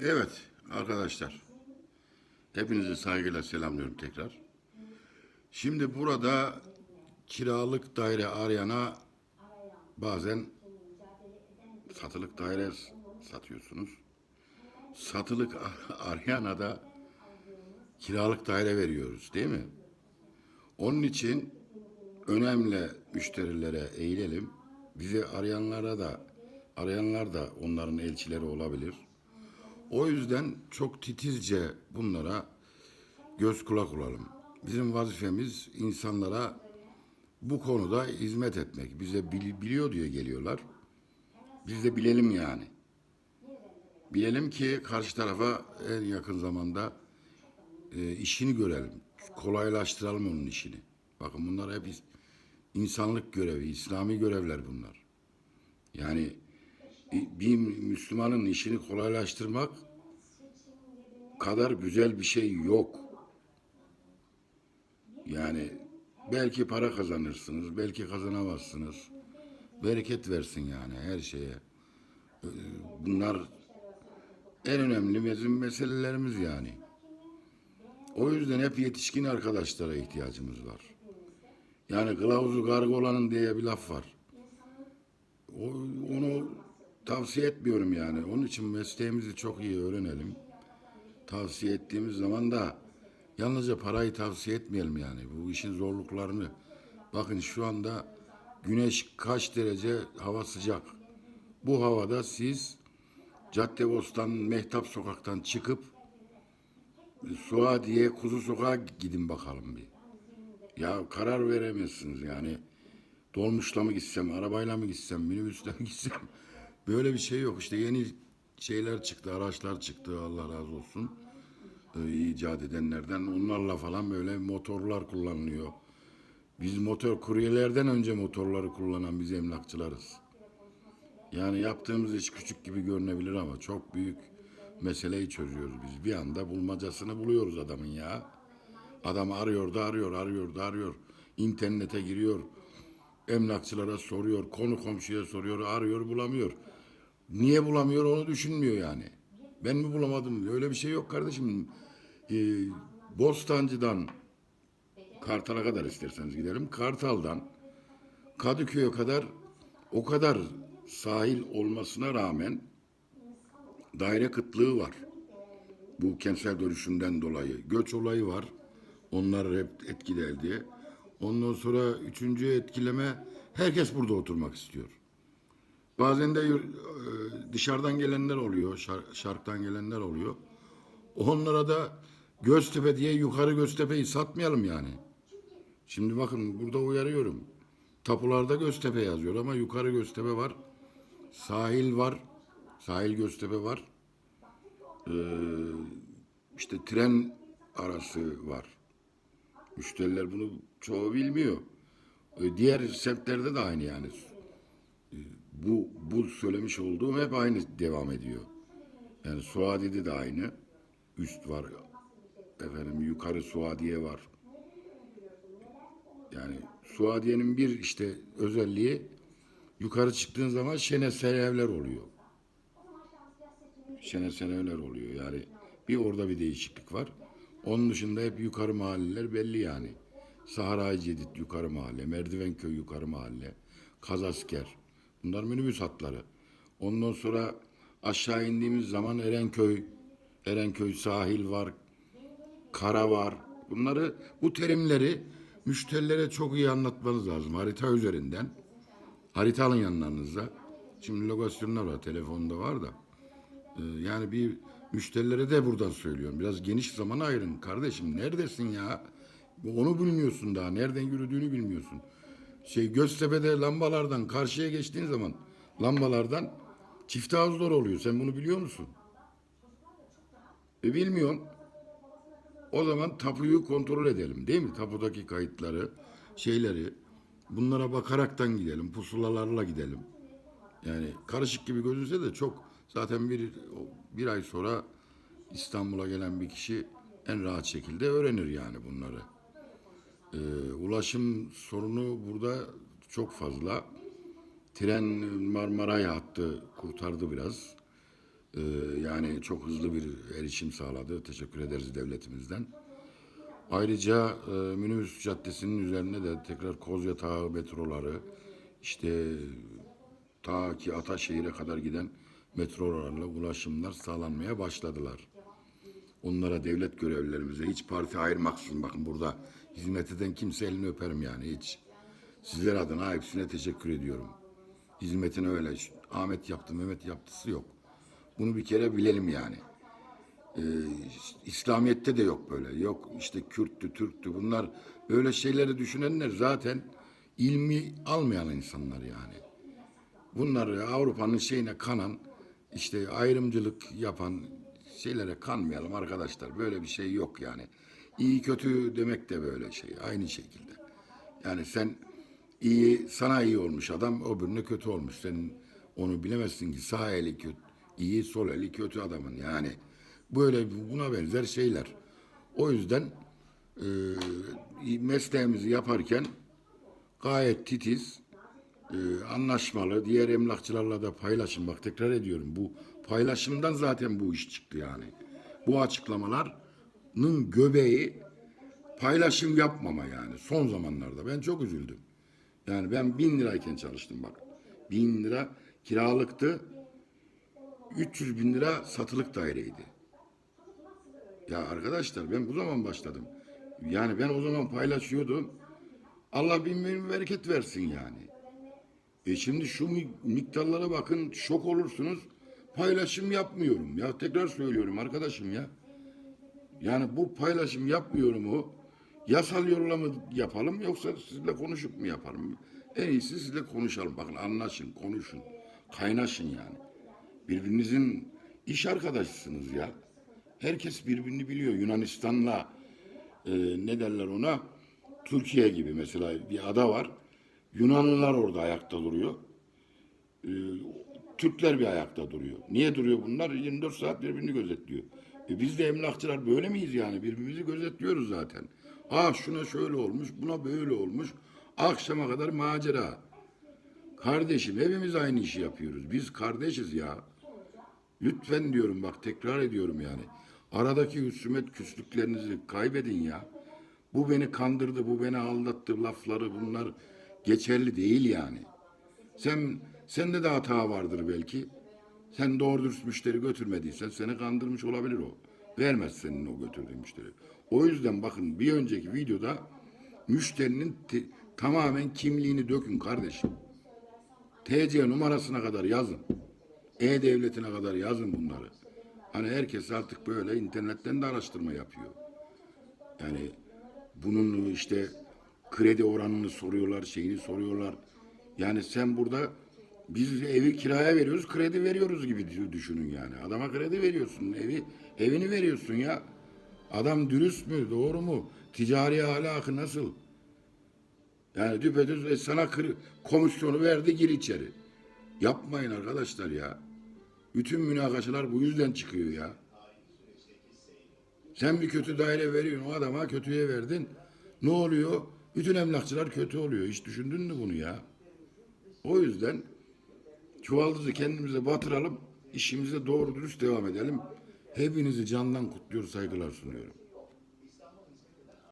Evet arkadaşlar. Hepinizi saygıyla selamlıyorum tekrar. Şimdi burada kiralık daire arayana bazen satılık daire satıyorsunuz. Satılık arayana da kiralık daire veriyoruz değil mi? Onun için önemli müşterilere eğilelim. Bizi arayanlara da arayanlar da onların elçileri olabilir. O yüzden çok titizce bunlara göz kulak olalım. Bizim vazifemiz insanlara bu konuda hizmet etmek. Bize bili- biliyor diye geliyorlar. Biz de bilelim yani. Bilelim ki karşı tarafa en yakın zamanda e, işini görelim. Kolaylaştıralım onun işini. Bakın bunlar hep insanlık görevi, İslami görevler bunlar. Yani bir Müslümanın işini kolaylaştırmak kadar güzel bir şey yok. Yani belki para kazanırsınız, belki kazanamazsınız. Bereket versin yani her şeye. Ee, Bunlar en önemli bizim meselelerimiz yani. O yüzden hep yetişkin arkadaşlara ihtiyacımız var. Yani kılavuzu gargolanın diye bir laf var. O, tavsiye etmiyorum yani. Onun için mesleğimizi çok iyi öğrenelim. Tavsiye ettiğimiz zaman da yalnızca parayı tavsiye etmeyelim yani. Bu işin zorluklarını. Bakın şu anda güneş kaç derece hava sıcak. Bu havada siz Caddebostan Mehtap Sokak'tan çıkıp Suadiye Kuzu Sokak'a gidin bakalım bir. Ya karar veremezsiniz yani. Dolmuşla mı gitsem, arabayla mı gitsem, minibüsle mi gitsem. Böyle bir şey yok. İşte yeni şeyler çıktı, araçlar çıktı Allah razı olsun. Ee, icat edenlerden. Onlarla falan böyle motorlar kullanılıyor. Biz motor kuryelerden önce motorları kullanan biz emlakçılarız. Yani yaptığımız iş küçük gibi görünebilir ama çok büyük meseleyi çözüyoruz biz. Bir anda bulmacasını buluyoruz adamın ya. Adam arıyor da arıyor, arıyor da arıyor. İnternete giriyor. Emlakçılara soruyor, konu komşuya soruyor, arıyor, bulamıyor. Niye bulamıyor onu düşünmüyor yani. Ben mi bulamadım? Öyle bir şey yok kardeşim. Ee, Bostancı'dan Kartal'a kadar isterseniz gidelim. Kartal'dan Kadıköy'e kadar o kadar sahil olmasına rağmen daire kıtlığı var. Bu kentsel dönüşümden dolayı. Göç olayı var. Onlar hep etkilendi. Ondan sonra üçüncü etkileme herkes burada oturmak istiyor. Bazen de e, dışarıdan gelenler oluyor, şar- şarktan gelenler oluyor. Onlara da Göztepe diye yukarı Göztepe'yi satmayalım yani. Şimdi bakın burada uyarıyorum. Tapularda Göztepe yazıyor ama yukarı Göztepe var. Sahil var. Sahil Göztepe var. Ee, işte tren arası var. Müşteriler bunu çoğu bilmiyor. Ee, diğer semtlerde de aynı yani. Bu bu söylemiş olduğum hep aynı devam ediyor. Yani Suadi'de de aynı. Üst var. Efendim yukarı Suadiye var. Yani Suadiye'nin bir işte özelliği yukarı çıktığın zaman şenesel evler oluyor. Şenesel evler oluyor. Yani bir orada bir değişiklik var. Onun dışında hep yukarı mahalleler belli yani. Sahra-i Cedid yukarı mahalle, Merdivenköy yukarı mahalle, Kazasker. Bunlar minibüs hatları. Ondan sonra aşağı indiğimiz zaman Erenköy, Erenköy sahil var, kara var. Bunları, bu terimleri müşterilere çok iyi anlatmanız lazım harita üzerinden. Harita alın yanlarınıza. Şimdi lokasyonlar var, telefonda var da. Ee, yani bir müşterilere de buradan söylüyorum. Biraz geniş zaman ayırın. Kardeşim neredesin ya? Onu bilmiyorsun daha. Nereden yürüdüğünü bilmiyorsun. Şey Göztepe'de lambalardan karşıya geçtiğin zaman lambalardan çift ağızlar oluyor. Sen bunu biliyor musun? E bilmiyorsun. O zaman tapuyu kontrol edelim değil mi? Tapudaki kayıtları, şeyleri bunlara bakaraktan gidelim. Pusulalarla gidelim. Yani karışık gibi gözünse de çok zaten bir bir ay sonra İstanbul'a gelen bir kişi en rahat şekilde öğrenir yani bunları. Ee, ulaşım sorunu burada çok fazla. Tren Marmaray hattı kurtardı biraz. Ee, yani çok hızlı bir erişim sağladı. Teşekkür ederiz devletimizden. Ayrıca e, minibüs caddesinin üzerine de tekrar Kozyatağı metroları, işte ta ki Ataşehir'e kadar giden metrolarla ulaşımlar sağlanmaya başladılar. Onlara devlet görevlilerimize hiç parti ayırmaksızın bakın burada hizmet eden kimse elini öperim yani hiç. Sizler adına hepsine teşekkür ediyorum. Hizmetine öyle Ahmet yaptı Mehmet yaptısı yok. Bunu bir kere bilelim yani. Ee, İslamiyet'te de yok böyle. Yok işte Kürttü, Türktü bunlar öyle şeyleri düşünenler zaten ilmi almayan insanlar yani. Bunlar Avrupa'nın şeyine kanan, işte ayrımcılık yapan şeylere kanmayalım arkadaşlar. Böyle bir şey yok yani. İyi kötü demek de böyle şey. Aynı şekilde. Yani sen iyi, sana iyi olmuş adam, öbürüne kötü olmuş. Sen onu bilemezsin ki sağ eli kötü, iyi, sol eli kötü adamın yani. Böyle buna benzer şeyler. O yüzden e, mesleğimizi yaparken gayet titiz, e, anlaşmalı, diğer emlakçılarla da paylaşım. Bak tekrar ediyorum bu paylaşımdan zaten bu iş çıktı yani. Bu açıklamaların göbeği paylaşım yapmama yani son zamanlarda. Ben çok üzüldüm. Yani ben bin lirayken çalıştım bak. Bin lira kiralıktı. 300 bin lira satılık daireydi. Ya arkadaşlar ben bu zaman başladım. Yani ben o zaman paylaşıyordum. Allah bin bin bereket versin yani. E şimdi şu mi- miktarlara bakın şok olursunuz. Paylaşım yapmıyorum. Ya tekrar söylüyorum arkadaşım ya. Yani bu paylaşım yapmıyorum o. Yasal yolla mı yapalım yoksa sizle konuşup mu yapalım? En iyisi sizle konuşalım. Bakın anlaşın, konuşun. Kaynaşın yani. Birbirinizin iş arkadaşısınız ya. Herkes birbirini biliyor. Yunanistan'la e, ne derler ona? Türkiye gibi mesela bir ada var. Yunanlılar orada ayakta duruyor. Türkler bir ayakta duruyor. Niye duruyor bunlar? 24 saat birbirini gözetliyor. E biz de emlakçılar böyle miyiz yani? Birbirimizi gözetliyoruz zaten. Ah şuna şöyle olmuş, buna böyle olmuş. Akşama kadar macera. Kardeşim hepimiz aynı işi yapıyoruz. Biz kardeşiz ya. Lütfen diyorum bak tekrar ediyorum yani. Aradaki husumet küslüklerinizi kaybedin ya. Bu beni kandırdı, bu beni aldattı lafları bunlar geçerli değil yani. Sen sende de hata vardır belki. Sen doğru dürüst müşteri götürmediysen seni kandırmış olabilir o. Vermez senin o götürdüğün müşteri. O yüzden bakın bir önceki videoda müşterinin te- tamamen kimliğini dökün kardeşim. TC numarasına kadar yazın. E-Devleti'ne kadar yazın bunları. Hani herkes artık böyle internetten de araştırma yapıyor. Yani bunun işte kredi oranını soruyorlar, şeyini soruyorlar. Yani sen burada biz evi kiraya veriyoruz, kredi veriyoruz gibi düşünün yani. Adama kredi veriyorsun, evi evini veriyorsun ya. Adam dürüst mü, doğru mu? Ticari ahlakı nasıl? Yani düpedüz e, sana kır- komisyonu verdi gir içeri. Yapmayın arkadaşlar ya. Bütün münakaşalar bu yüzden çıkıyor ya. Sen bir kötü daire veriyorsun o adama kötüye verdin. Ne oluyor? Bütün emlakçılar kötü oluyor. Hiç düşündün mü bunu ya? O yüzden çuvaldızı kendimize batıralım. işimize doğru dürüst devam edelim. Hepinizi candan kutluyor, saygılar sunuyorum.